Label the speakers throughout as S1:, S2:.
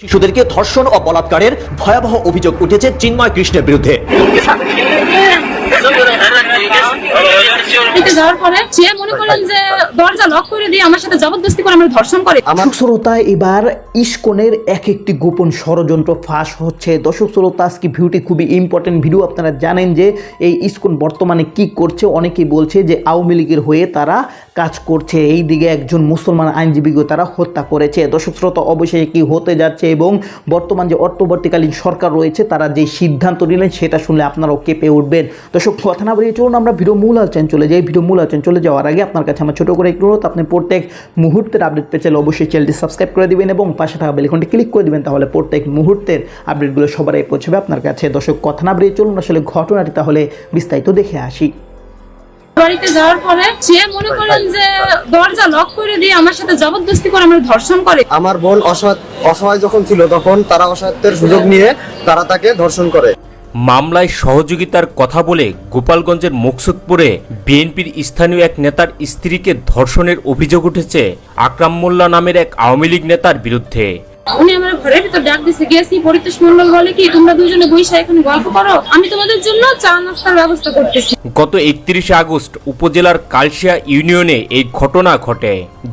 S1: শিশুদেরকে ধর্ষণ ও বলাৎকারের ভয়াবহ অভিযোগ উঠেছে চিন্ময় কৃষ্ণের বিরুদ্ধে।
S2: বাড়িতে যাওয়ার পরে। সে মনে করেন যে দরজা লক করে দিয়ে আমার সাথে জবরদস্তি করে আমার ধর্ষণ করে।
S3: দর্শক শ্রোতা এবার ইস্কনের এক একটি গোপন ষড়যন্ত্র ফাঁস হচ্ছে। দর্শক শ্রোতা আজকে ভিডিওটি খুবই ইম্পর্টেন্ট ভিডিও। আপনারা জানেন যে এই ইস্কন বর্তমানে কি করছে? অনেকেই বলছে যে আওয়ামী লীগের হয়ে তারা কাজ করছে। এই দিকে একজন মুসলমান আইনজীবীকে তারা হত্যা করেছে। দর্শক শ্রোতা অবশ্যই কি হতে যাচ্ছে? এবং বর্তমান যে অর্থবর্তীকালীন সরকার রয়েছে, তারা যে সিদ্ধান্ত নিলেন সেটা শুনলে আপনারাও কেঁপে উঠবেন। দর্শক, কথা না বেরিয়ে চলুন, আমরা ভিডিও মূল আলোচনা চলে যাই। ভিডিও মূল আলোচনা চলে যাওয়ার আগে আপনার কাছে আমার ছোটো করে অনুরোধ। আপনি প্রত্যেক মুহূর্তের আপডেট পেয়ে চাইলে অবশ্যই চ্যানেলটি সাবস্ক্রাইব করে দিবেন এবং পাশে থাকা বেলিকনটি ক্লিক করে দিবেন, তাহলে প্রত্যেক মুহূর্তের আপডেটগুলো সবার পৌঁছবে। আপনার কাছে দর্শক, কথা না বেরিয়ে চলুন, আসলে ঘটনাটি তাহলে বিস্তারিত দেখে আসি।
S2: বাড়িতে যাওয়ার পরে সে মনে করেন যে দরজা লক করে দিয়ে আমার সাথে জবরদস্তি করে আমার ধর্ষণ করে।
S4: আমার বোন অসহায় অসহায় যখন ছিল তখন তারা অসহায়ত্বের সুযোগ নিয়ে তারা তাকে ধর্ষণ করে।
S5: মামলায় সহযোগিতার কথা বলে গোপালগঞ্জের মুকসুদপুরে বিএনপির স্থানীয় এক নেতার স্ত্রীকে ধর্ষণের অভিযোগ উঠেছে আকরাম মোল্লা নামের এক আওয়ামী লীগ নেতার বিরুদ্ধে।
S2: উনি আমার ঘরের ভিতর ডাক দিছে, গেছি, পরিতোষ মন্ডল বলে কি, তোমরা দুজনে বইসা এখানে গল্প করো? আমি তোমাদের জন্য চা নাস্তার ব্যবস্থা করতেছি।
S5: গত আগস্ট উপজেলার কালশিয়া ইউনিয়নে এই ঘটনা ঘটে।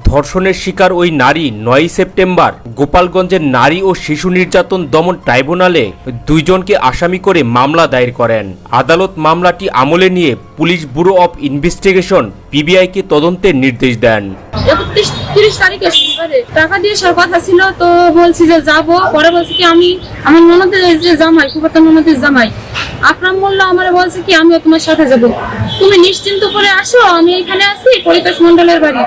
S5: ধর্ষণের শিকার ওই নারী নয় সেপ্টেম্বর গোপালগঞ্জের নারী ও শিশু নির্যাতন দমন ট্রাইব্যুনালে দুইজনকে আসামি করে মামলা দায়ের করেন। আদালত মামলাটি আমলে নিয়ে পুলিশ ব্যুরো অব ইনভেস্টিগেশন পিবিআইকে তদন্তের নির্দেশ দেন।
S2: একত্রিশ তিরিশ তারিখে টাকা দিয়ে সব কথা ছিল তো বলছি যে যাব। পরে বলছি কি আমি আমার ননদের যে জামাই কুপাতা ননদের জামাই। আকরাম মোল্লা আমার বলছে কি আমিও তোমার সাথে যাব। তুমি নিশ্চিন্ত করে আসো আমি এখানে আছি পরিতোষ মন্ডলের বাড়ি।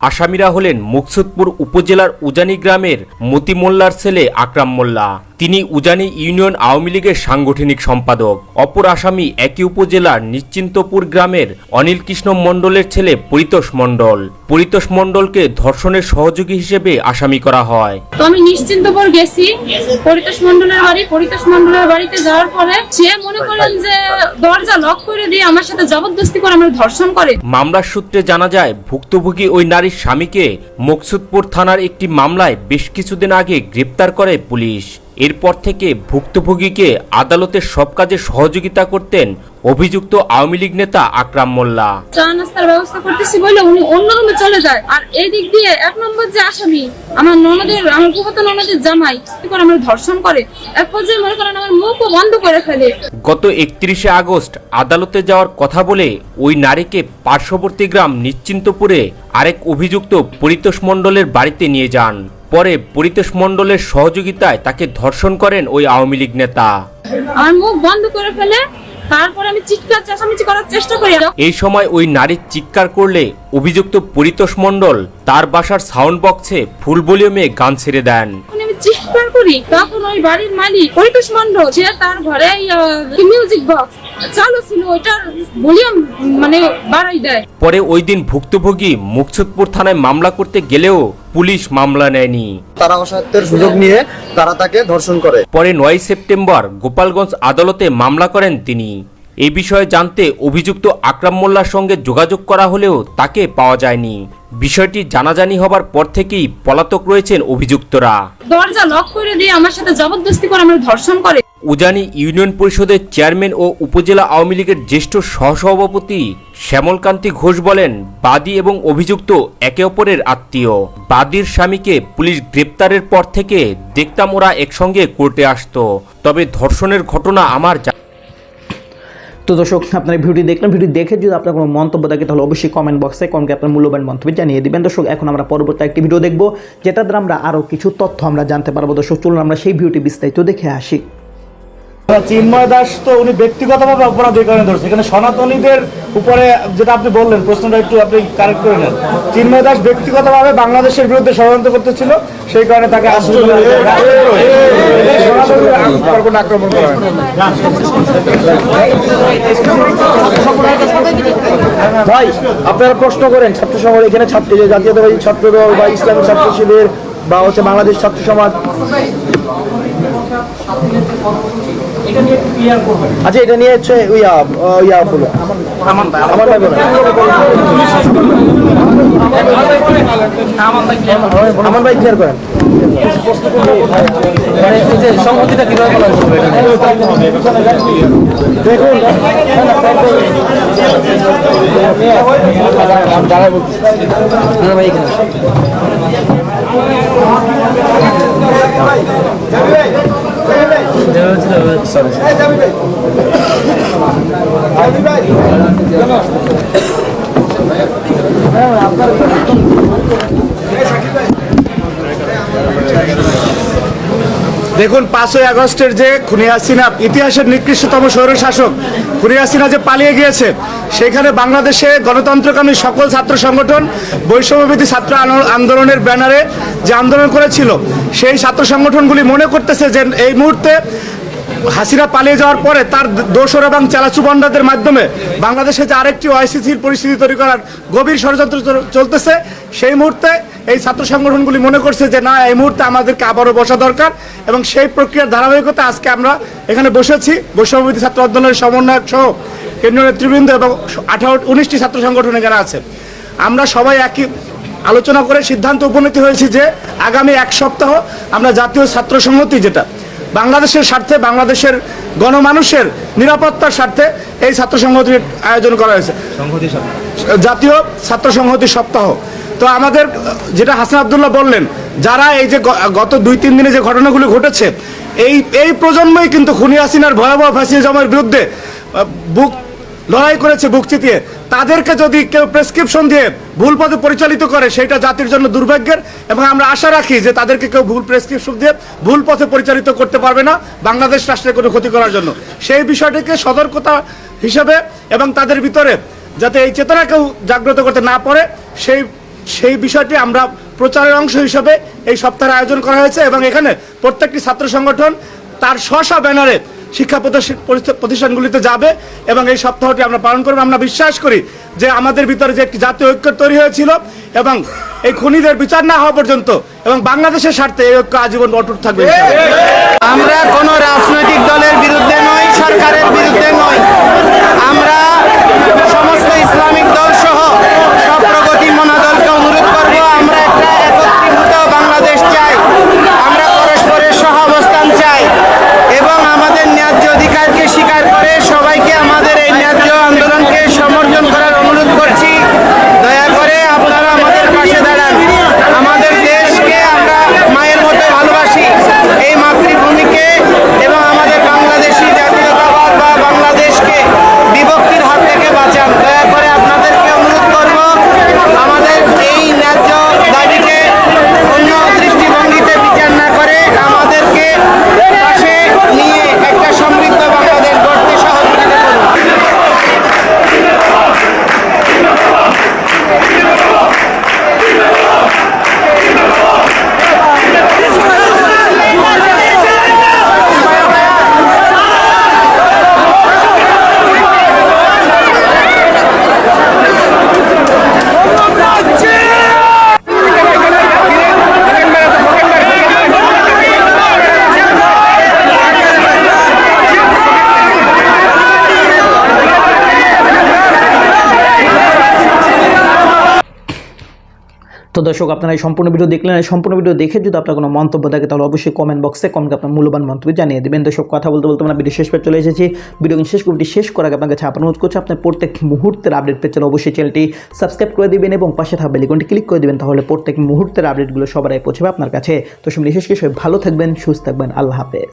S5: আসামিরা হলেন মুকসুদপুর উপজেলার উজানি গ্রামের মতি মোল্লার ছেলে আকরাম মোল্লা। তিনি উজানি ইউনিয়ন আওয়ামী লীগের সাংগঠনিক সম্পাদক। অপর আসামি একই উপজেলার নিশ্চিন্তপুর গ্রামের অনিল কৃষ্ণ মণ্ডলের ছেলে পরিতোষ মণ্ডল। পরিতোষ মণ্ডলকে ধর্ষণের সহযোগী হিসেবে আসামি করা হয়।
S2: তো আমি নিশ্চিন্তপুর গেছি। পরিতোষ মন্ডলের বাড়ি পরিতোষ মন্ডলের বাড়িতে যাওয়ার পরে সে মনে করেন যে দরজা লক করে দিয়ে আমার সাথে জবরদস্তি করে আমার ধর্ষণ করে।
S5: মামলার সূত্রে জানা যায় ভুক্তভোগী ওই নারীর স্বামীকে মকসুদপুর থানার একটি মামলায় বেশ কিছুদিন আগে গ্রেপ্তার করে পুলিশ। এরপর থেকে ভুক্তভোগীকে আদালতের সব কাজে সহযোগিতা করতেন অভিযুক্ত আওয়ামী লীগ নেতা আকরাম মোল্লা।
S2: চা নাস্তার ব্যবস্থা করতেছি বলে উনি অন্য রুমে চলে যায়। আর এই দিক দিয়ে এক নম্বর যে আসামি আমার ননদের আমার ননদের জামাই কি করে আমার ধর্ষণ করে? এক পর্যায়ে মনে করেন আমার মুখও বন্ধ করে ফেলে।
S5: গত একত্রিশে আগস্ট আদালতে যাওয়ার কথা বলে ওই নারীকে পার্শ্ববর্তী গ্রাম নিশ্চিন্তপুরে আরেক অভিযুক্ত পরিতোষ মণ্ডলের বাড়িতে নিয়ে যান। পরে পরিতোষ মণ্ডলের সহযোগিতায় তাকে ধর্ষণ করেন ওই আওয়ামী লীগ নেতা।
S2: আমার মুখ বন্ধ করে ফেলে তারপরে আমি চিৎকার চেঁচামেচি করার চেষ্টা করি।
S5: এই সময় ওই নারীর চিৎকার করলে অভিযুক্ত পরিতোষ মণ্ডল তার বাসার সাউন্ড বক্সে ফুল ভলিউমে গান ছেড়ে দেন।
S2: চিৎকার করি তখন ওই বাড়ির মালিক পরিতোষ মন্ডল সে তার ঘরে মিউজিক বক্স চালু ছিল ওইটার ভলিউম মানে বাড়াই দেয়।
S5: পরে ওই দিন ভুক্তভোগী মুকসুদপুর থানায় মামলা করতে গেলেও পুলিশ মামলা নেয়নি।
S4: তারা অসহায়ত্বের সুযোগ নিয়ে তারা তাকে ধর্ষণ করে।
S5: পরে নয় সেপ্টেম্বর গোপালগঞ্জ আদালতে মামলা করেন তিনি। এ বিষয়ে জানতে অভিযুক্ত আকরাম মোল্লার সঙ্গে যোগাযোগ করা হলেও তাকে পাওয়া যায়নি। বিষয়টি জানাজানি হবার পর থেকেই পলাতক রয়েছেন অভিযুক্তরা।
S2: দরজা লক করে দিয়ে আমার সাথে জবরদস্তি করে আমার ধর্ষণ করে।
S5: উজানি ইউনিয়ন পরিষদের চেয়ারম্যান ও উপজেলা আওয়ামী লীগের জ্যেষ্ঠ সহসভাপতি শ্যামলকান্তি ঘোষ বলেন বাদী এবং অভিযুক্ত একে অপরের আত্মীয়। বাদীর স্বামীকে পুলিশ গ্রেপ্তারের পর থেকে দেখতাম ওরা একসঙ্গে কোর্টে আসতো। তবে ধর্ষণের ঘটনা আমার
S3: তো দর্শক আপনার ভিডিওটি দেখলেন। ভিডিও দেখে যদি আপনার কোনো মন্তব্য থাকে তাহলে অবশ্যই কমেন্ট বক্সে কমকে আপনার মূল্যবান মন্তব্য জানিয়ে দিবেন। দর্শক এখন আমরা পরবর্তী একটি ভিডিও দেখব যেটা দ্বারা আমরা আরও কিছু তথ্য আমরা জানতে পারব। দর্শক চলুন আমরা সেই ভিডিওটি বিস্তারিত দেখে আসি।
S6: চিন্ময় দাস তো উনি ব্যক্তিগতভাবে অপরাধ এই কারণে ধরছে। এখানে সনাতনীদের উপরে যেটা আপনি বললেন প্রশ্নটা একটু আপনি কারেক্ট করে নেন। চিন্ময় দাস ব্যক্তিগতভাবে বাংলাদেশের বিরুদ্ধে ষড়যন্ত্র করতেছিল সেই কারণে তাকে আক্রমণ করা ভাই, আপনারা প্রশ্ন করেন, ছাত্র সমাজ, এখানে ছাত্র জাতীয় জাতীয়তাবাদী ছাত্র দল বা ইসলামী ছাত্র শিবির বা হচ্ছে বাংলাদেশ ছাত্র সমাজ। আচ্ছা এটা নিয়ে হচ্ছে ইয়া ইয়া বলো। আমার ভাই বলো আমার ভাই ক্লিয়ার করেন সংহতিটা কীভাবে দেখুন দেখুন, পাঁচই আগস্টের যে খুনি হাসিনা ইতিহাসের নিকৃষ্টতম স্বৈর শাসক খুনি হাসিনা যে পালিয়ে গিয়েছে সেখানে বাংলাদেশে গণতন্ত্রকামী সকল ছাত্র সংগঠন বৈষম্যবিধি ছাত্র আন্দোলনের ব্যানারে যে আন্দোলন করেছিল, সেই ছাত্র সংগঠনগুলি মনে করতেছে যে এই মুহূর্তে হাসিনা পালিয়ে যাওয়ার পরে তার দোসর এবং চালাচুবন্ডাদের মাধ্যমে বাংলাদেশে যে আরেকটি ওয়াইসিসির পরিস্থিতি তৈরি করার গভীর ষড়যন্ত্র চল- চলতেছে, সেই মুহূর্তে এই ছাত্র সংগঠনগুলি মনে করছে যে না, এই মুহূর্তে আমাদেরকে আবারও বসা দরকার এবং সেই প্রক্রিয়ার ধারাবাহিকতা আজকে আমরা এখানে বসেছি। বৈষম্যবিধি ছাত্র আন্দোলনের সমন্বয়ক সহ কেন্দ্রীয় নেতৃবৃন্দ এবং আঠারো উনিশটি ছাত্র সংগঠন এখানে আছে আমরা সবাই একই আলোচনা করে সিদ্ধান্ত উপনীত হয়েছি যে আগামী এক সপ্তাহ আমরা জাতীয় ছাত্র সংহতি যেটা বাংলাদেশের স্বার্থে বাংলাদেশের গণমানুষের নিরাপত্তার স্বার্থে এই ছাত্র সংহতির আয়োজন করা হয়েছে। জাতীয় ছাত্র সংহতি সপ্তাহ। তো আমাদের যেটা হাসান আবদুল্লাহ বললেন যারা এই যে গত দুই তিন দিনে যে ঘটনাগুলি ঘটেছে এই এই প্রজন্মই কিন্তু খুনি হাসিনার ভয়াবহ ফ্যাসিজমের বিরুদ্ধে বুক লড়াই করেছে বুক চিতিয়ে। তাদেরকে যদি কেউ প্রেসক্রিপশন দিয়ে ভুল পথে পরিচালিত করে সেটা জাতির জন্য দুর্ভাগ্যের। এবং আমরা আশা রাখি যে তাদেরকে কেউ ভুল প্রেসক্রিপশন দিয়ে ভুল পথে পরিচালিত করতে পারবে না বাংলাদেশ রাষ্ট্রের কোনো ক্ষতি করার জন্য। সেই বিষয়টিকে সতর্কতা হিসেবে এবং তাদের ভিতরে যাতে এই চেতনা কেউ জাগ্রত করতে না পারে, সেই সেই বিষয়টি আমরা প্রচারের অংশ হিসেবে এই সপ্তাহের আয়োজন করা হয়েছে। এবং এখানে প্রত্যেকটি ছাত্র সংগঠন তার স্ব ব্যানারে শিক্ষা প্রতিষ্ঠা- প্রতিষ্ঠা- প্রতিষ্ঠানগুলিতে যাবে এবং এই সপ্তাহটি আমরা পালন করব। আমরা বিশ্বাস করি যে আমাদের ভিতরে যে একটি জাতীয় ঐক্য তৈরি হয়েছিল এবং এই খুনিদের বিচার না হওয়া পর্যন্ত এবং বাংলাদেশের স্বার্থে এই ঐক্য আজীবন অটুট থাকবে
S7: আমরা কোনো রাজনৈতিক দলের বিরুদ্ধে নয় সরকারের বিরুদ্ধে নই আমরা সমস্ত ইসলামিক দল সহ সব প্রগতি মনা দলকে অনুরোধ করব আমরা একটা একত্রীভূত বাংলাদেশ চাই আমরা পরস্পরের সহ অবস্থান চাই এবং আমাদের ন্যায্য অধিকারকে স্বীকার করে সবাইকে আমাদের এই ন্যায্য আন্দোলনকে সমর্থন করার অনুরোধ করছি দয়া করে আপনারা আমাদের পাশে দাঁড়ান আমাদের দেশকে আমরা মায়ের মতো ভালোবাসি এই মাতৃভূমিকে এবং আমাদের বাংলাদেশি জাতীয়তাবাদ বা বাংলাদেশকে বিভক্তির হাত থেকে বাঁচান দয়া করে আপনাদেরকে অনুরোধ করব আমাদের এই ন্যায্য দাবিকে অন্য দৃষ্টিভঙ্গিতে বিচার না করে আমাদেরকে পাশে নিয়ে একটা সমৃদ্ধ বাংলাদেশ গড়তে সহযোগিতা করুন
S3: তো দর্শক, আপনারা এই সম্পূর্ণ ভিডিও দেখলেন, এই সম্পূর্ণ ভিডিও দেখে যদি আপনার কোনো মন্তব্য থাকে, তাহলে অবশ্যই কমেন্ট বক্সে কমেন্ট আপনার মূল্যবান মন্তব্য জানিয়ে দেবেন। দর্শক, কথা বলতে বলতে আমরা ভিডিও শেষ পেয়ে চলে এসেছি। ভিডিও শেষ করতে শেষ করার আগে আপনার কাছে আপনার অনুরোধ করছি, আপনার প্রত্যেক মুহূর্তের আপডেট পেতে চাইলে অবশ্যই চ্যানেলটি সাবস্ক্রাইব করে দিবেন এবং পাশে থাকা বেলিকনটি ক্লিক করে দেবেন, তাহলে প্রত্যেক মুহূর্তের আপডেটগুলো আগে পৌঁছবে আপনার কাছে। তো সব বিশেষ কিছু ভালো থাকবেন, সুস্থ থাকবেন, আল্লাহ হাফেজ।